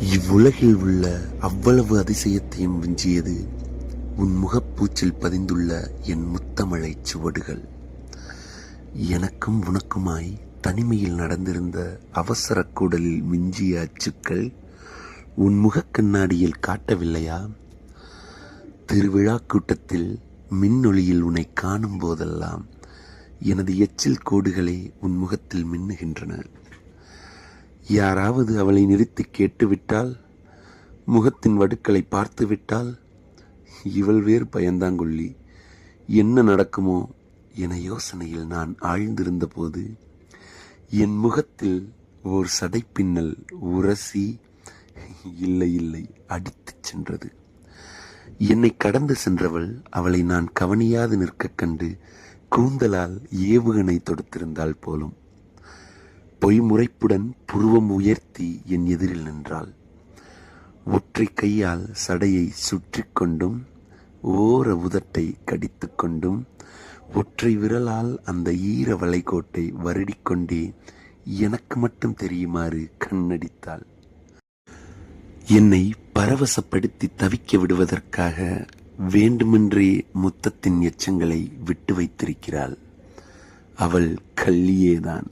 இவ்வுலகில் உள்ள அவ்வளவு அதிசயத்தையும் விஞ்சியது உன் முகப்பூச்சில் பதிந்துள்ள என் முத்தமழை சுவடுகள். எனக்கும் உனக்குமாய் தனிமையில் நடந்திருந்த அவசர கூடலில் மிஞ்சிய அச்சுக்கள் உன் முகக் கண்ணாடியில் காட்டவில்லையா? திருவிழா கூட்டத்தில் மின்னொளியில் உன்னை காணும் போதெல்லாம் எனது எச்சில் கோடுகளே உன் முகத்தில் மின்னுகின்றன. யாராவது அவளை நிறுத்தி கேட்டுவிட்டால் முகத்தின் வடுக்களை பார்த்துவிட்டால் இவள் வேறு பயந்தாங்கொள்ளி என்ன நடக்குமோ என யோசனையில் நான் ஆழ்ந்திருந்த போது என் முகத்தில் ஓர் சடைப்பின்னல் உரசி இல்லை இல்லை அடித்துச் சென்றது. என்னை கடந்து சென்றவள் அவளை நான் கவனியாது நிற்கக் கண்டு கூந்தலால் ஏவுகணை தொடுத்திருந்தாள் போலும். பொய்முறைப்புடன் புருவம் உயர்த்தி என் எதிரில் நின்றாள். ஒற்றை கையால் சடையை சுற்றி கொண்டும் ஓர உதட்டை கடித்துக்கொண்டும் ஒற்றை விரலால் அந்த ஈர வளைகோட்டை வருடிக்கொண்டே எனக்கு மட்டும் தெரியுமாறு கண்ணடித்தாள். என்னை பரவசப்படுத்தி தவிக்க விடுவதற்காக வேண்டுமென்றே முத்தத்தின் எச்சங்களை விட்டு வைத்திருக்கிறாள். அவள் கள்ளியேதான்.